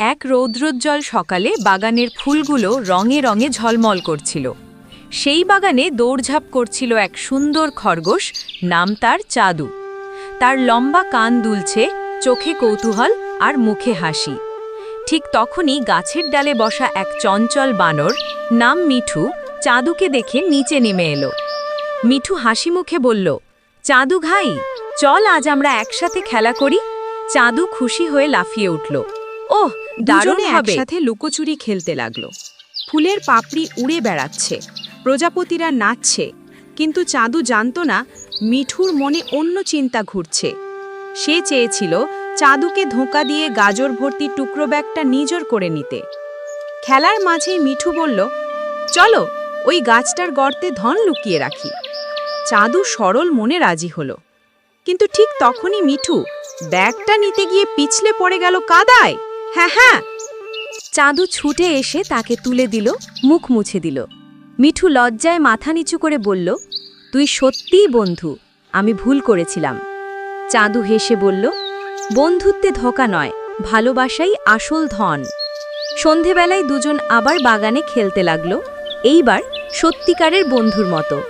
এক রৌদ্রোজ্জ্বল সকালে বাগানের ফুলগুলো রঙে রঙে ঝলমল করছিল। সেই বাগানে দৌড়ঝাঁপ করছিল এক সুন্দর খরগোশ, নাম তার চাদু। তার লম্বা কান দুলছে, চোখে কৌতূহল আর মুখে হাসি। ঠিক তখনই গাছের ডালে বসা এক চঞ্চল বানর, নাম মিঠু, চাঁদুকে দেখে নিচে নেমে এলো। মিঠু হাসি মুখে বলল, চাঁদু ঘাই চল আজ আমরা একসাথে খেলা করি। চাঁদু খুশি হয়ে লাফিয়ে উঠল। ওহ দারুণ হবে। একসাথে লুকোচুরি খেলতে লাগল। ফুলের পাপড়ি উড়ে বেড়াচ্ছে প্রজাপতিরা নাচছে কিন্তু চাঁদু জানতো না মিঠুর মনে অন্য চিন্তা ঘুরছে। সে চেয়েছিল চাঁদুকে ধোঁকা দিয়ে গাজর ভর্তি টুকরো ব্যাগটা নিজর করে নিতে। খেলার মাঝেই মিঠু বলল চলো ওই গাছটার গর্তে ধন লুকিয়ে রাখি। চাঁদু সরল মনে রাজি হলো। কিন্তু ঠিক তখনই মিঠু ব্যাগটা নিতে গিয়ে পিছলে পড়ে গেল কাদায়! হ্যাঁ হ্যাঁ। চাঁদু ছুটে এসে তাকে তুলে দিল, মুখ মুছে দিল। মিঠু লজ্জায় মাথা নিচু করে বলল, তুই সত্যিই বন্ধু, আমি ভুল করেছিলাম। চাঁদু হেসে বলল, বন্ধুত্বে ধোকা নয়, ভালোবাসাই আসল ধন। সন্ধেবেলায় দুজন আবার বাগানে খেলতে লাগল, এইবার সত্যিকারের বন্ধুর মতো।